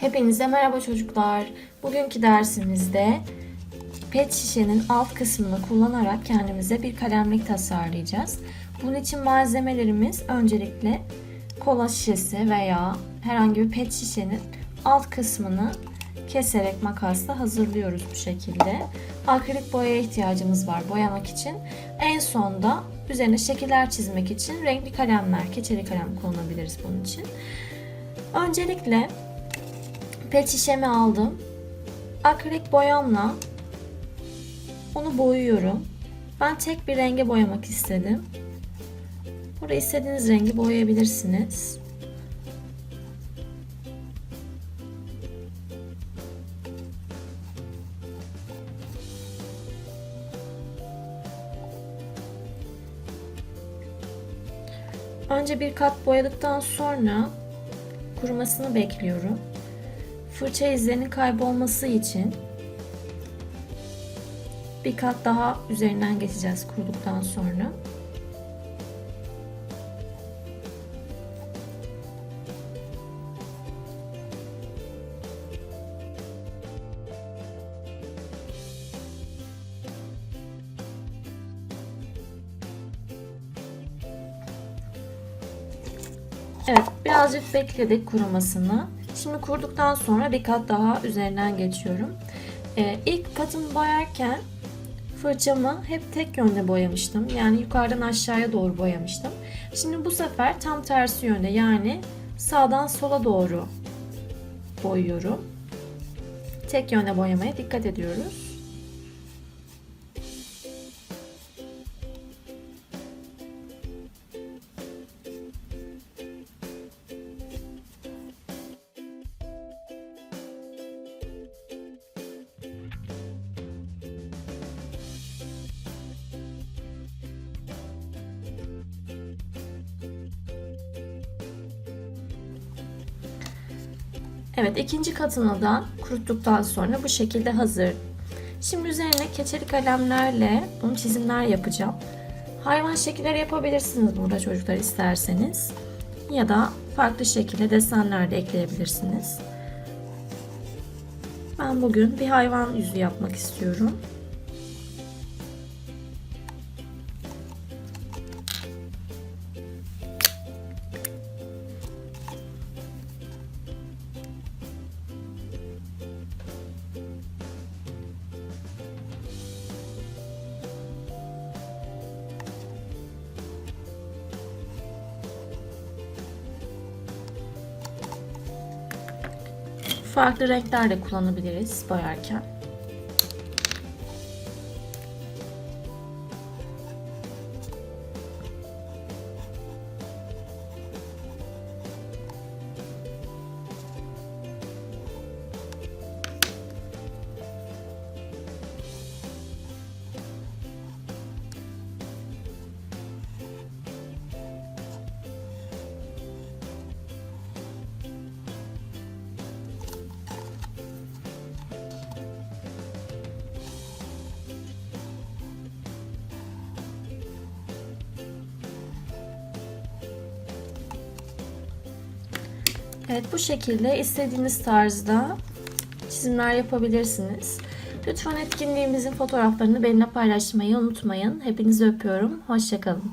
Hepinize merhaba çocuklar. Bugünkü dersimizde pet şişenin alt kısmını kullanarak kendimize bir kalemlik tasarlayacağız. Bunun için malzemelerimiz öncelikle kola şişesi veya herhangi bir pet şişenin alt kısmını keserek makasla hazırlıyoruz bu şekilde. Akrilik boyaya ihtiyacımız var boyamak için. En sonda üzerine şekiller çizmek için renkli kalemler, keçeli kalem kullanabiliriz bunun için. Öncelikle pet şişemi aldım. Akrilik boyamla onu boyuyorum. Ben tek bir renge boyamak istedim. Burada istediğiniz rengi boyayabilirsiniz. Önce bir kat boyadıktan sonra kurumasını bekliyorum. Fırça izlerinin kaybolması için bir kat daha üzerinden geçeceğiz kuruduktan sonra. Evet, birazcık bekledik kurumasını. Şimdi kurduktan sonra bir kat daha üzerinden geçiyorum. Ee, ilk katımı boyarken fırçamı hep tek yönde boyamıştım. Yani yukarıdan aşağıya doğru boyamıştım. Şimdi bu sefer tam tersi yönde yani sağdan sola doğru boyuyorum. Tek yönde boyamaya dikkat ediyoruz. Evet ikinci katını da kuruttuktan sonra bu şekilde hazır. Şimdi üzerine keçeli kalemlerle bunu çizimler yapacağım. Hayvan şekilleri yapabilirsiniz burada çocuklar isterseniz. Ya da farklı şekilde desenler de ekleyebilirsiniz. Ben bugün bir hayvan yüzü yapmak istiyorum. Farklı renkler de kullanabiliriz boyarken. Evet bu şekilde istediğiniz tarzda çizimler yapabilirsiniz. Lütfen etkinliğimizin fotoğraflarını benimle paylaşmayı unutmayın. Hepinizi öpüyorum. Hoşçakalın.